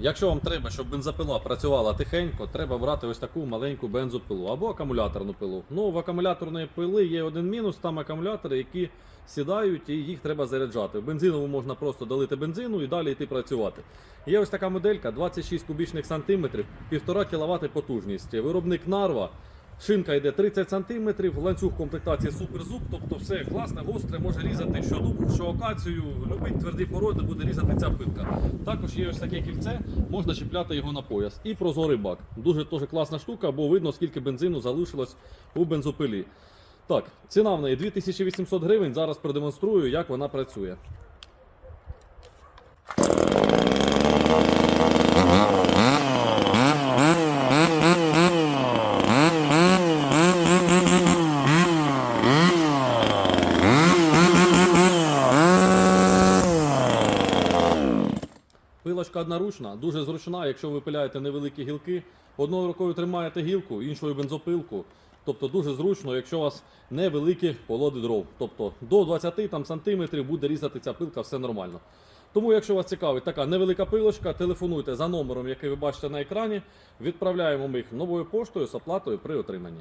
Якщо вам треба, щоб бензопила працювала тихенько, треба брати ось таку маленьку бензопилу або акумуляторну пилу. Ну, в акумуляторної пили є один мінус, там акумулятори, які сідають і їх треба заряджати. В бензинову можна просто долити бензину і далі йти працювати. Є ось така моделька 26 кубічних сантиметрів, 1,5 кВт потужність. Виробник Нарва. Шинка йде 30 см, ланцюг комплектації суперзуб, тобто все класне, гостре, може різати що дуб, що акацію, любий тверді породи буде різати ця пилка. Також є ось таке кільце, можна чіпляти його на пояс. І прозорий бак. Дуже теж класна штука, бо видно, скільки бензину залишилось у бензопилі. Так, ціна в неї 2800 гривень. Зараз продемонструю, як вона працює. Пилочка одноручна, дуже зручна, якщо ви пиляєте невеликі гілки. Одною рукою тримаєте гілку, іншою бензопилку. Тобто дуже зручно, якщо у вас невеликі полоди дров. Тобто до 20 там, сантиметрів буде різати ця пилка, все нормально. Тому, якщо вас цікавить така невелика пилочка, телефонуйте за номером, який ви бачите на екрані. Відправляємо ми їх новою поштою з оплатою при отриманні.